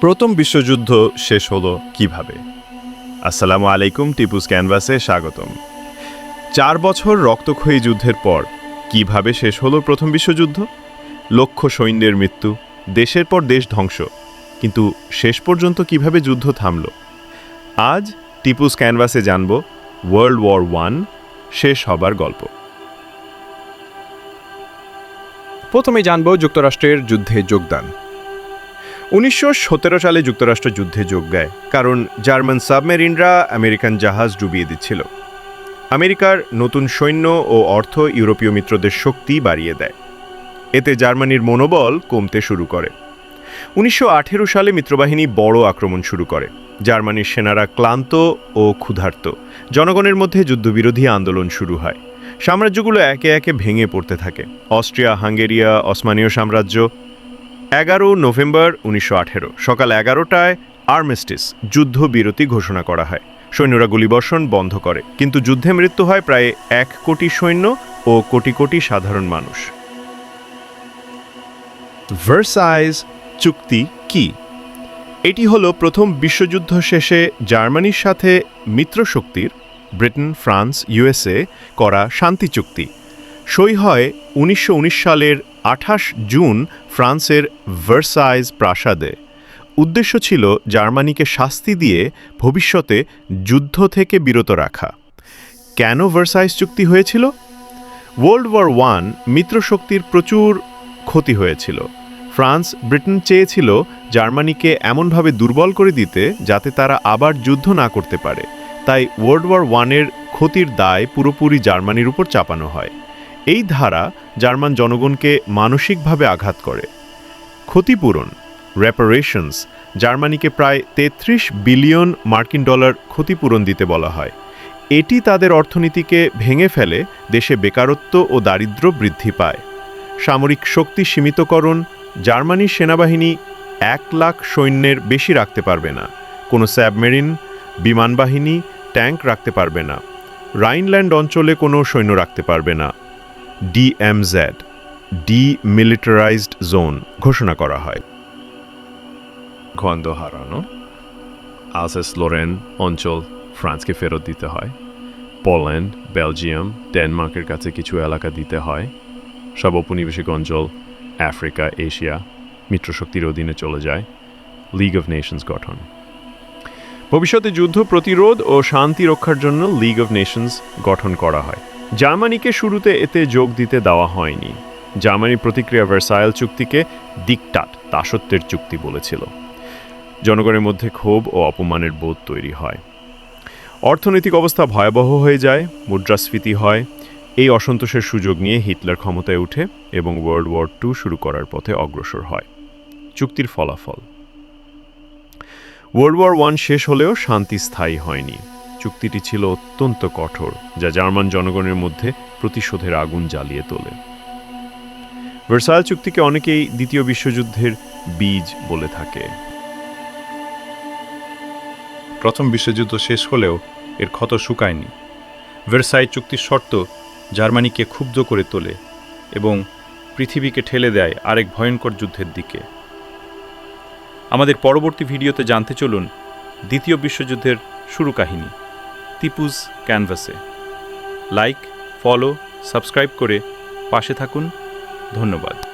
প্রথম বিশ্বযুদ্ধ শেষ হলো কীভাবে? আসসালামু আলাইকুম, টিপুস ক্যানভাসে স্বাগতম। চার বছর রক্তক্ষয়ী যুদ্ধের পর কীভাবে শেষ হলো প্রথম বিশ্বযুদ্ধ? লক্ষ সৈন্যের মৃত্যু, দেশের পর দেশ ধ্বংস, কিন্তু শেষ পর্যন্ত কীভাবে যুদ্ধ থামল? আজ টিপুস ক্যানভাসে জানব ওয়ার্ল্ড ওয়ার ওয়ান শেষ হবার গল্প। প্রথমে জানব যুক্তরাষ্ট্রের যুদ্ধে যোগদান। উনিশশো সতেরো সালে যুক্তরাষ্ট্র যুদ্ধে যোগ দেয়, কারণ জার্মান সাবমেরিনরা আমেরিকান জাহাজ ডুবিয়ে দিচ্ছিল। আমেরিকার নতুন সৈন্য ও অর্থ ইউরোপীয় মিত্রদের শক্তি বাড়িয়ে দেয়। এতে জার্মানির মনোবল কমতে শুরু করে। উনিশশো আঠেরো সালে মিত্রবাহিনী বড় আক্রমণ শুরু করে। জার্মানির সেনারা ক্লান্ত ও ক্ষুধার্ত। জনগণের মধ্যে যুদ্ধবিরোধী আন্দোলন শুরু হয়। সাম্রাজ্যগুলো একে একে ভেঙে পড়তে থাকে। অস্ট্রিয়া, হাঙ্গেরিয়া অসমানীয় সাম্রাজ্য এগারো নভেম্বর উনিশশো আঠেরো, সকাল এগারোটায় আর্মিস্টিস যুদ্ধবিরতি ঘোষণা করা হয়। সৈন্যরা গুলিবর্ষণ বন্ধ করে, কিন্তু যুদ্ধে মৃত্যু হয় প্রায় এক কোটি সৈন্য ও কোটি কোটি সাধারণ মানুষ। ভার্সাইজ চুক্তি কি? এটি হলো প্রথম বিশ্বযুদ্ধ শেষে জার্মানির সাথে মিত্রশক্তির, ব্রিটেন, ফ্রান্স ইউএসএ করা শান্তি চুক্তি। সই হয় উনিশশো উনিশ সালের আঠাশ জুন ফ্রান্সের ভার্সাইজ প্রাসাদে। উদ্দেশ্য ছিল জার্মানিকে শাস্তি দিয়ে ভবিষ্যতে যুদ্ধ থেকে বিরত রাখা। কেন ভার্সাইজ চুক্তি হয়েছিল? ওয়ার্ল্ড ওয়ার ওয়ান মিত্রশক্তির প্রচুর ক্ষতি হয়েছিল। ফ্রান্স ব্রিটেন চেয়েছিল জার্মানিকে এমনভাবে দুর্বল করে দিতে যাতে তারা আবার যুদ্ধ না করতে পারে। তাই ওয়ার্ল্ড ওয়ার ওয়ানের ক্ষতির দায় পুরোপুরি জার্মানির উপর চাপানো হয়। এই ধারা জার্মান জনগণকে মানসিকভাবে আঘাত করে। ক্ষতিপূরণ রেপারেশনস জার্মানিকে প্রায় তেত্রিশ বিলিয়ন মার্কিন ডলার ক্ষতিপূরণ দিতে বলা হয়। এটি তাদের অর্থনীতিকে ভেঙে ফেলে দেশে বেকারত্ব ও দারিদ্র্য বৃদ্ধি পায়। সামরিক শক্তি সীমিতকরণ, জার্মানির সেনাবাহিনী এক লাখ সৈন্যের বেশি রাখতে পারবে না। কোনো স্যাবমেরিন বিমানবাহিনী, ট্যাঙ্ক রাখতে পারবে না। রাইনল্যান্ড অঞ্চলে কোনো সৈন্য রাখতে পারবে না। ডিএমজেড ডিমিলিটারাইজড জোন ঘোষণা করা হয়। গন্ধ হারানো, আলসেস লোরেন অঞ্চল ফ্রান্সকে ফেরত দিতে হয়। পোল্যান্ড, বেলজিয়াম, ডেনমার্কের কাছে কিছু এলাকা দিতে হয়। সব উপনিবেশিক অঞ্চল, আফ্রিকা, এশিয়া, মিত্রশক্তির অধীনে চলে যায়। লিগ অফ নেশনস গঠন। ভবিষ্যতে যুদ্ধ, প্রতিরোধ ও শান্তি রক্ষার জন্য লিগ অফ নেশনস গঠন করা হয়। জার্মানিকে শুরুতে এতে যোগ দিতে দেওয়া হয়নি। জার্মানির প্রতিক্রিয়া ভার্সাইল চুক্তিকে দিকটাট দাসত্বের চুক্তি বলেছিল। জনগণের মধ্যে ক্ষোভ ও অপমানের বোধ তৈরি হয়। অর্থনৈতিক অবস্থা ভয়াবহ হয়ে যায়, মুদ্রাস্ফীতি হয়। এই অসন্তোষের সুযোগ নিয়ে হিটলার ক্ষমতায় উঠে এবং ওয়ার্ল্ড ওয়ার টু শুরু করার পথে অগ্রসর হয়। চুক্তির ফলাফল। ওয়ার্ল্ড ওয়ার ওয়ান শেষ হলেও শান্তি স্থায়ী হয়নি। চুক্তিটি ছিল অত্যন্ত কঠোর, যা জার্মান জনগণের মধ্যে প্রতিশোধের আগুন জ্বালিয়ে তোলে। ভার্সাইল চুক্তিকে অনেকেই দ্বিতীয় বিশ্বযুদ্ধের বীজ বলে থাকে। প্রথম বিশ্বযুদ্ধ শেষ হলেও এর ক্ষত শুকায়নি। ভার্সাই চুক্তির শর্ত জার্মানিকে ক্ষুব্ধ করে তোলে এবং পৃথিবীকে ঠেলে দেয় আরেক ভয়ঙ্কর যুদ্ধের দিকে। আমাদের পরবর্তী ভিডিওতে জানতে চলুন দ্বিতীয় বিশ্বযুদ্ধের শুরু কাহিনী। তিপুজ ক্যানভাসে লাইক ফলো সাবস্ক্রাইব করে পাশে থাকুন। ধন্যবাদ।